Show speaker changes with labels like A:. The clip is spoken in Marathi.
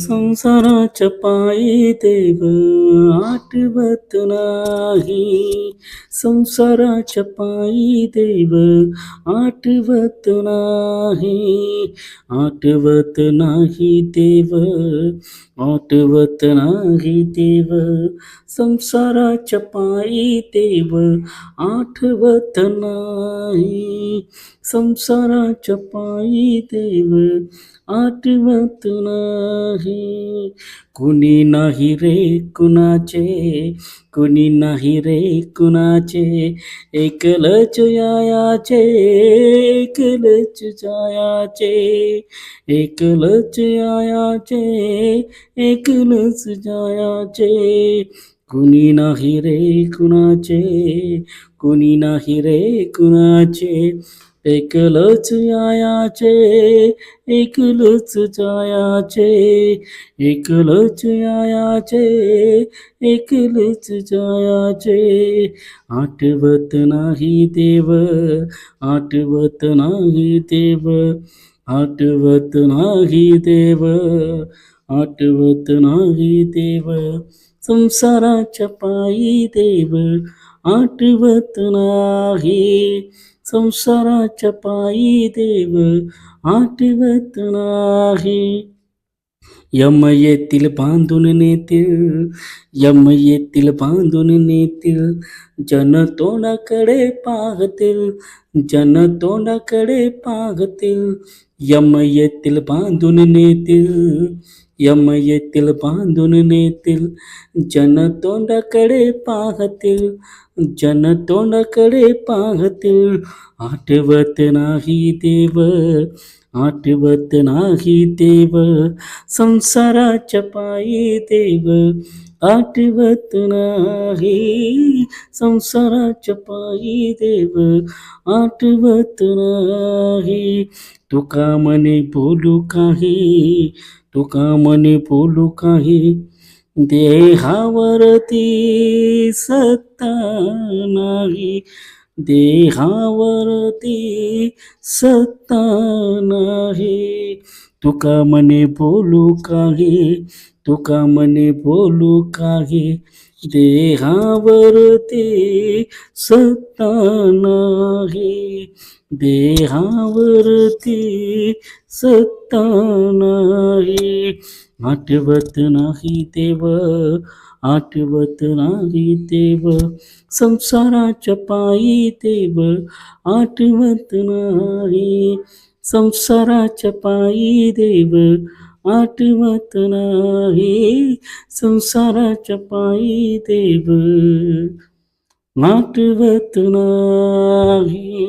A: संसाराच्या पायी देव आठवत नाही. संसाराच्या पायी देव आठवत नाही. आठवत नाही देव आठवत नाही देव. संसाराच्या पायी देव आठवत नाही. संसाराच्या पायी देव आठवत नाही. कुणी नाही रे कुणाचे कुणी नाही रे कुणाचे. एकलच यायाचे एकलच जायाचे. एकलच यायाचे एकलच जायाचे. कुणी नाही रे कुणाचे कुणी नाही रे कुणाचे. एकलच आयाचे एकलच जायाचे एकलच आयाचे एकलच जायाचे. आठवत नाही देव आठवत नाही देव आठवत नाही देव आठवत नाही देव. संसाराच्या पायी देव आठवत नाही. संसाराच्या पायी देव आठवत नाही. यम येतील बांधून नेतील यम येतील बांधून नेतील जन तोंडाकडे पाहतील जन तोंडाकडे पाहतील. यम येतील बांधून नेतील यम येतील बांधून नेतील जन तोंडाकडे पाहतील जन तोंडाकडे पाहतील आठवत नाही देव आठवत नाही देव संसाराच्या पायी देव आठवत नाही संसाराच्या तुका मने बोलू काही? तुका मने बोलू काही? देहावरती सत्ता नाही. देहावरती सत्ता नाही. तुका मने बोलू काही? तुका मने बोलू काही? देहावरती सत्ता नाही. देहावरती सत्ता नाही. आठवत नाही देव आठवत नाही देव संसाराच्या पायी देव आठवत नाही. संसाराच्या पायी देव आठवत नाही. संसाराच्या पायी देव आठवत नाही.